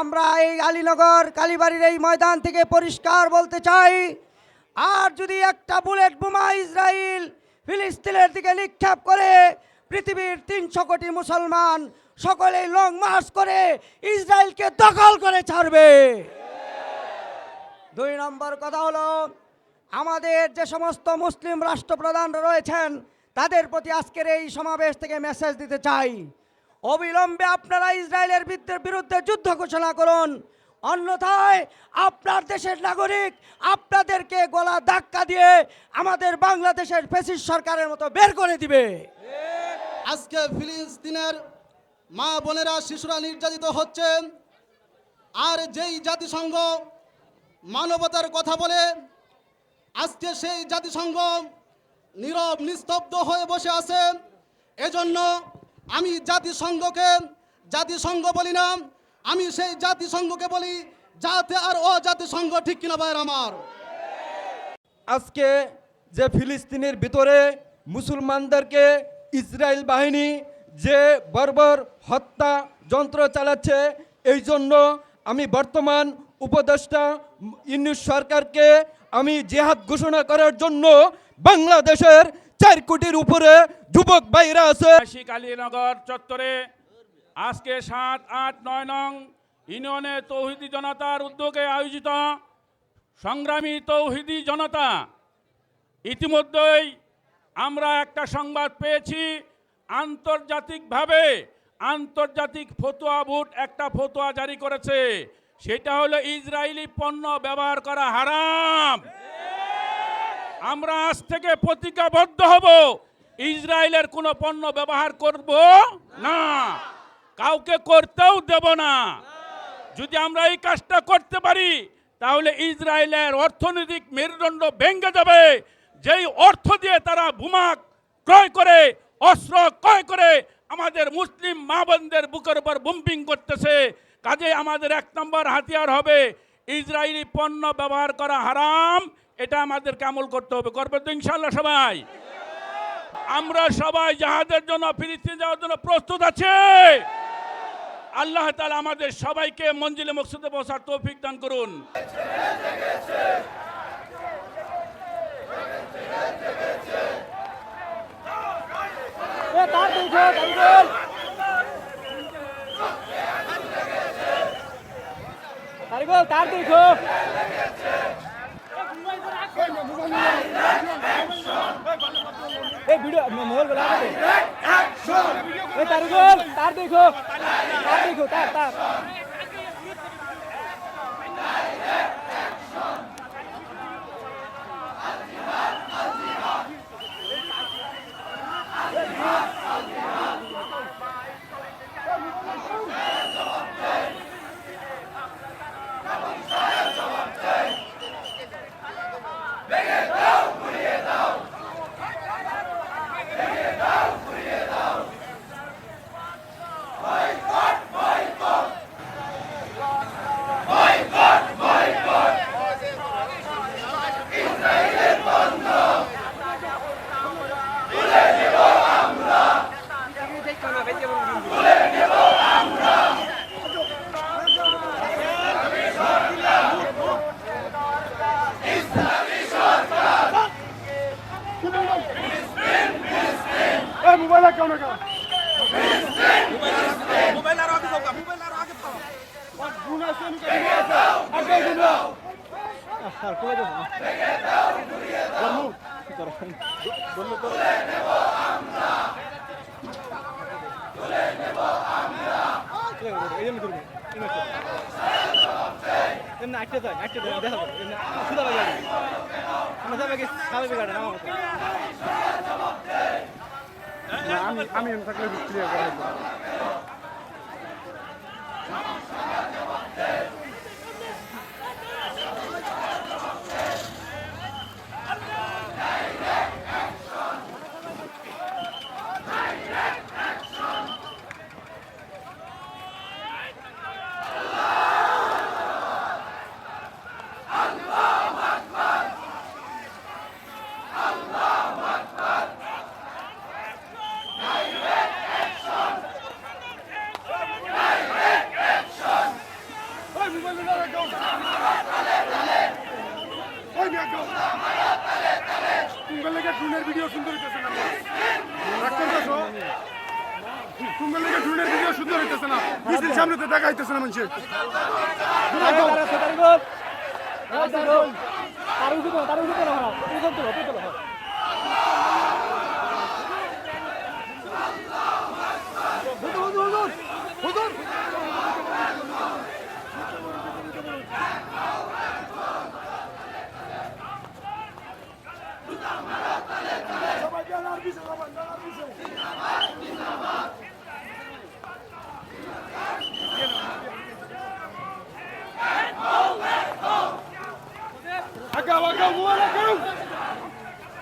আমরা এই আলীনগর, কালীবাড়ির এই ময়দান থেকে পরিষ্কার বলতে চাই, আর যদি একটা বুলেট বোমা ইসরায়েল ফিলিস্তিনের দিকে নিক্ষেপ করে, পৃথিবীর তিনশো কোটি মুসলমান সকলেই লং মার্চ করে ইসরায়েলকে দখল করে ছাড়বে। দুই নম্বর কথা হলো, আমাদের যে সমস্ত মুসলিম রাষ্ট্রপ্রধানরা রয়েছেন, তাদের প্রতি আজকের এই সমাবেশ থেকে মেসেজ দিতে চাই। অবিলম্বে আপনারা ইসরায়েলের বিরুদ্ধে- যুদ্ধ ঘোষণা করুন। অন্যথায় আপনার দেশের নাগরিক আপনাদেরকে গলা ধাক্কা দিয়ে আমাদের বাংলাদেশের ফেসিস সরকারের মতো বের করে দিবে। আজকে ফিলিস্তিনের মা বোনেরা, শিশুরা নির্যাতিত হচ্ছে আর যেই জাতিসংঘ মানবতার কথা বলে, আজকে সেই জাতিসংঘ নীরব, নিস্তব্ধ হয়ে বসে আছে এজন্য আমি জাতিসংঘকে, জাতিসংঘ বলি না, আমি সেই জাতিসংঘকে বলি যাতে আর ও জাতিসংঘ ঠিক কিনা ভাইয়ের আমার? আজকে যে ফিলিস্তিনের ভিতরে মুসলমানদেরকে ইসরায়েল বাহিনী যে বর্বর হত্যা যন্ত্র চালাচ্ছে, এই জন্য আমি বর্তমান উপদেষ্টা ইউনিশ সরকারকে আমি জেহাদ ঘোষণা করার জন্য বাংলাদেশের চার কোটির উপরে যুবক বাইরা আছে। কালীনগর চত্বরে আজকে সাত আট নয় নং ইউনিয়নে তৌহিদি জনতার উদ্যোগে আয়োজিত সংগ্রামী তৌহিদি জনতা, ইতিমধ্যেই আমরা একটা সংবাদ পেয়েছি, আন্তর্জাতিকভাবে আন্তর্জাতিক ফতোয়া বোর্ড একটা ফতোয়া জারি করেছে, সেটা হলো ইসরায়েলি পণ্য ব্যবহার করা হারাম। আমরা আজ থেকে প্রতিজ্ঞাবদ্ধ হব, ইসরায়েলের কোনো পণ্য ব্যবহার করব না। কাউকে করতেও দেব না। যদি আমরা এই কাজটা করতে পারি, তাহলে ইসরায়েলের অর্থনৈতিক মেরুদণ্ড ভেঙে যাবে। যেই অর্থ দিয়ে তারা বোমা ক্রয় করে, অস্ত্র ক্রয় করে, আমাদের মুসলিম মা বোনদের বুকের উপর বুম্পিং করতেছে। কাজে আমাদের এক নম্বর হাতিয়ার হবে, ইসরায়েলি পণ্য ব্যবহার করা হারাম। এটা আমাদেরকে আমল করতে হবে। করবে তো ইনশাল্লাহ সবাই। আমরা সবাই যাহাদের জন্য, ফিলিস্তিন যাওয়ার জন্য প্রস্তুত আছে। আল্লাহ তাআলা আমাদের সবাইকে মঞ্জিলে মকসুদে পৌঁছার তৌফিক দান করুন। তার দেখো এই ভিডিও মোবাইল বলা এই তার তার দেখো তার দেখো তার তার। এমনি আটকে যায় আটকে যায় দেখা যাবে। এমনি সুদা লাগে আমরা যাবে কি? আমি আমি থাকলে ক্লিয়ার করা ড্রোনের ভিডিও সুন্দর হইতেছে না রাগ লেগে ড্রোনের ভিডিও সুন্দর হইতেছে না বিশদিন সামনে তো দেখা হইতেছে না মানুষের তারও তারও